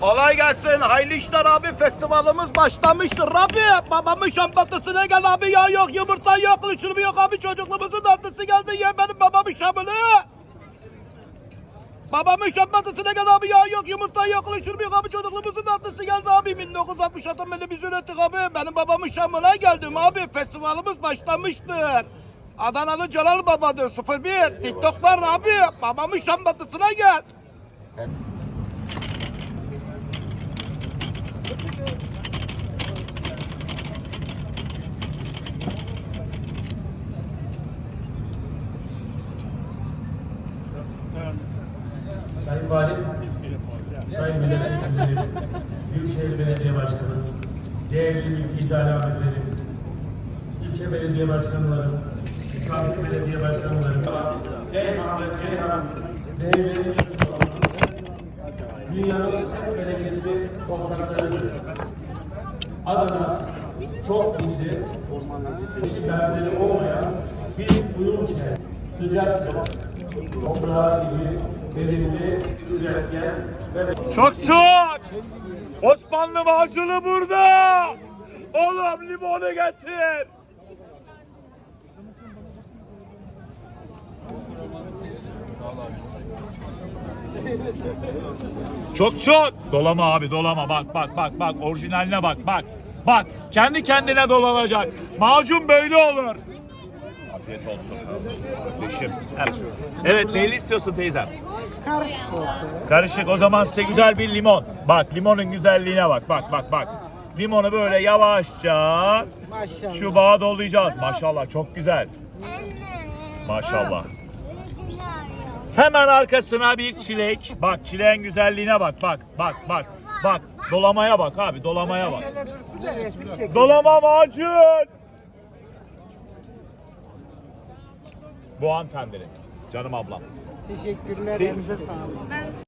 Kolay gelsin. Hayırlı işler abi. Festivalimiz başlamıştır abi. Babamın şambatısına gel abi. Ya yok, yumurta yok, lüçürümü yok abi. Çocukluğumuzun tatlısı geldi. Ye benim babamın şamını. Babamın şambatısına gel abi. Ya yok, yumurta yok, lüçürümü yok abi. Çocukluğumuzun tatlısı geldi abi. 1966'dan beri biz ürettik abi. Benim babamın şamına geldim abi. Festivalimiz başlamıştır. Adanalı Celal Baba'dır 01. TikTok var abi. Babamın şambatısına gel. Sayın Valim, Sayın Milletvekilleri, Büyükşehir Belediye Başkanı, değerli mülki idare ilçe belediye başkanları, sabit belediye başkanları, Ceyhan ve Ceyhan, değerli dünyanın en bereketli topraklarıdır. Adana çok bizi, işgalleri olmayan bir uyum şehri. Sıcak, Çok çok. Osmanlı macunu burada. Oğlum limonu getir. Çok çok. Dolama abi dolama bak bak bak bak orijinaline bak bak. Bak kendi kendine dolanacak. Macun böyle olur. Afiyet olsun. Kardeşim. Evet. Evet neyli istiyorsun teyzem? Karışık olsun. Karışık o zaman size güzel bir limon. Bak limonun güzelliğine bak bak bak bak. Limonu böyle yavaşça Maşallah. çubuğa dolayacağız. Maşallah çok güzel. Maşallah. Hemen arkasına bir çilek. Bak çileğin güzelliğine bak bak bak bak. Bak dolamaya bak abi dolamaya bak. Dolama macun. Bu tenderi. Canım ablam. Teşekkürler. Siz? Elinize sağlık.